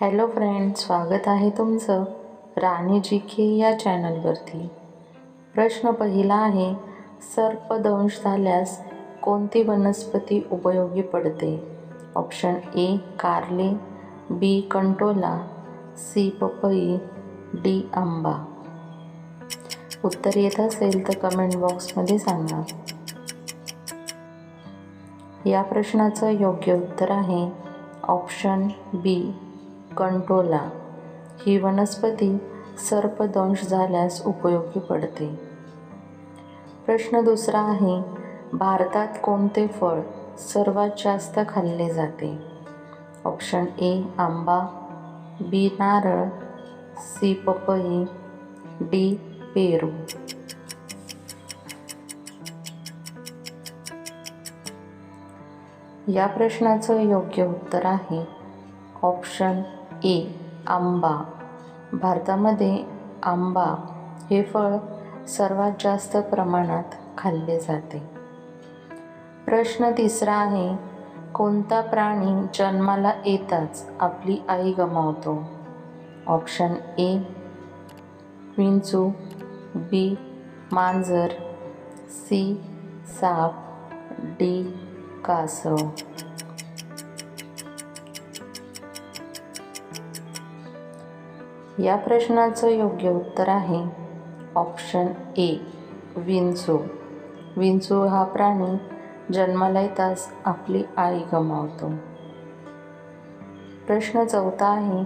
Hello friend स्वागत आहे तुमचं राणी जी के या चॅनलवरती. प्रश्न पहिला आहे सर्पदंश झाल्यास कोणती वनस्पती उपयोगी पडते? ऑप्शन ए कारले बी कंटोला सी पपई डी आंबा. उत्तर येत असेल तर कमेंट बॉक्समध्ये सांगा. या प्रश्नाचं योग्य उत्तर आहे ऑप्शन बी कंटोला. ही वनस्पती सर्पदंश झाल्यास उपयोगी पडते. प्रश्न दुसरा आहे भारतात कोणते फळ सर्वात जास्त खाल्ले जाते? ऑप्शन ए आंबा बी नारळ सी पपई डी पेरू. या प्रश्नाचं योग्य उत्तर आहे ऑप्शन ए आंबा. भारतामध्ये आंबा हे फळ सर्वात जास्त प्रमाणात खाल्ले जाते. प्रश्न तिसरा आहे कोणता प्राणी जन्माला येताच आपली आई गमावतो? ऑप्शन ए विंचू बी मांजर सी साप डी कासव. या प्रश्नाचं योग्य उत्तर आहे. ऑप्शन ए विंचू. विंचू हा प्राणी जन्माला येताच आपली आई गमावतो. प्रश्न चौथा आहे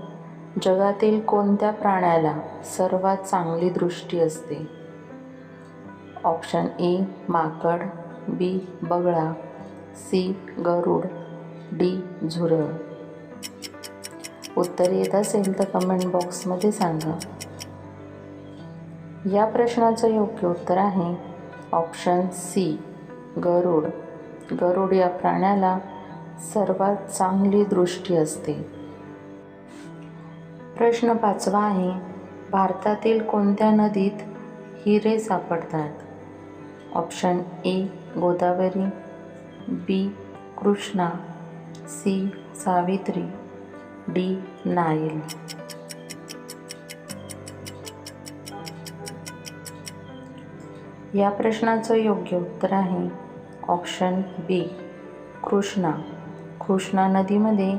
जगातील कोणत्या प्राण्याला सर्वात चांगली दृष्टी असते? ऑप्शन ए माकड बी बगळा सी गरुड डी झुरळ. उत्तर येत असेल तर कमेंट बॉक्समध्ये सांगा. या प्रश्नाचं योग्य उत्तर आहे ऑप्शन सी गरुड. गरुड या प्राण्याला सर्वात चांगली दृष्टी असते. प्रश्न पाचवा आहे भारतातील कोणत्या नदीत हिरे सापडतात? Option A Godavari. B Krishna. C Savitri. D Nile या प्रश्नाचं योग्य उत्तर आहे ऑप्शन बी कृष्णा. कृष्णा नदीमध्ये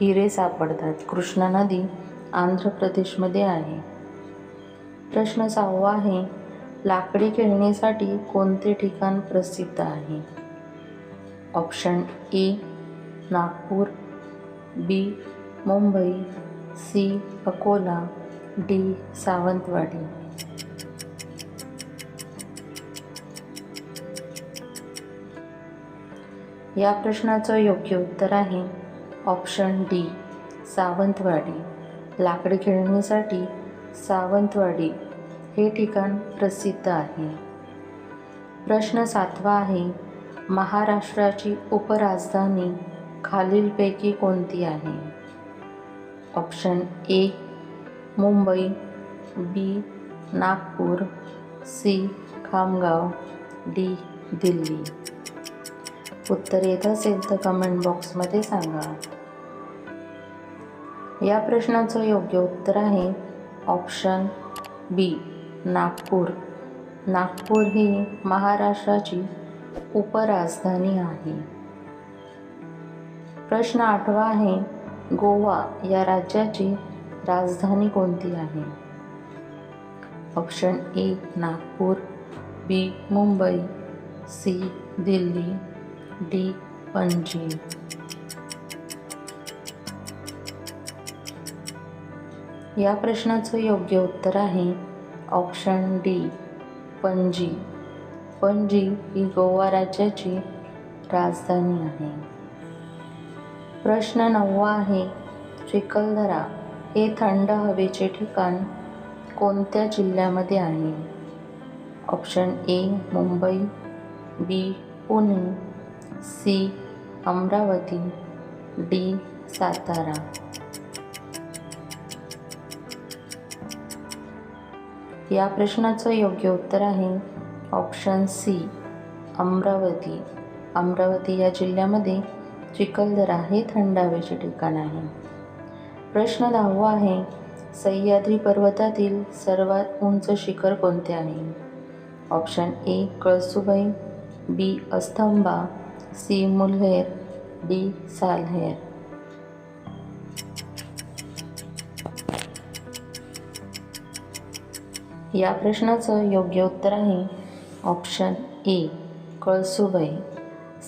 हिरे सापडतात. कृष्णा नदी आंध्र प्रदेशमध्ये आहे. प्रश्न सहावा आहे लाकडी खेळणीसाठी कोणते ठिकाण प्रसिद्ध आहे? Option A Nagpur B Mumbai C Akola D Sawantwadi. या प्रश्नाचं योग्य उत्तर आहे ऑप्शन डी सावंतवाडी. लाकडी खेळणीसाठी सावंतवाडी हे ठिकाण प्रसिद्ध आहे. प्रश्न सातवा आहे महाराष्ट्राची उपराजधानी खालीलपैकी कोणती आहे? Option A Mumbai B Nagpur C Khamgaon D Delhi. उत्तर येत असेल तर कमेंट बॉक्समध्ये सांगा. या प्रश्नाचं योग्य उत्तर आहे ऑप्शन बी नागपूर. नागपूर ही महाराष्ट्राची उपराजधानी आहे. प्रश्न आठवा आहे गोवा या राज्याची राजधानी कोणती आहे? Option A Nagpur B Mumbai C Delhi D Panaji. या प्रश्नाचं योग्य उत्तर आहे ऑप्शन डी पणजी. पणजी ही गोवा राज्याची राजधानी आहे. प्रश्न नववा आहे. चिखलदरा हे थंड हवेचे ठिकाण कोणत्या जिल्ह्यामध्ये आहे? Option A Mumbai B Pune C Amravati D Satara. या प्रश्नाचं योग्य उत्तर आहे ऑप्शन सी अमरावती. अमरावती या जिल्ह्यामध्ये चिखलदरा हे थंड हवेचे ठिकाण आहे. प्रश्न दहावा आहे सह्याद्री पर्वतातील सर्वात उंच शिखर कोणते आहे? Option A Kalsubai B Astamba C Mulher D Salher या प्रश्नाचं योग्य उत्तर आहे ऑप्शन ए कळसुबाई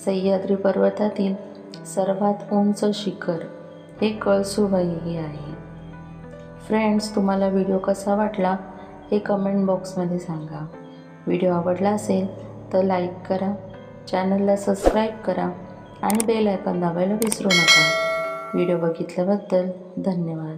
सह्याद्री पर्वतातील सर्वात उंच शिखर हे कळसुबाई हे आहे. फ्रेंड्स तुम्हाला व्हिडिओ कसा वाटला हे कमेंट बॉक्समध्ये सांगा. व्हिडिओ आवडला असेल तर लाईक करा चॅनलला सबस्क्राईब करा आणि बेल आयकॉन दाबायला विसरू नका. व्हिडिओ बघितल्याबद्दल धन्यवाद.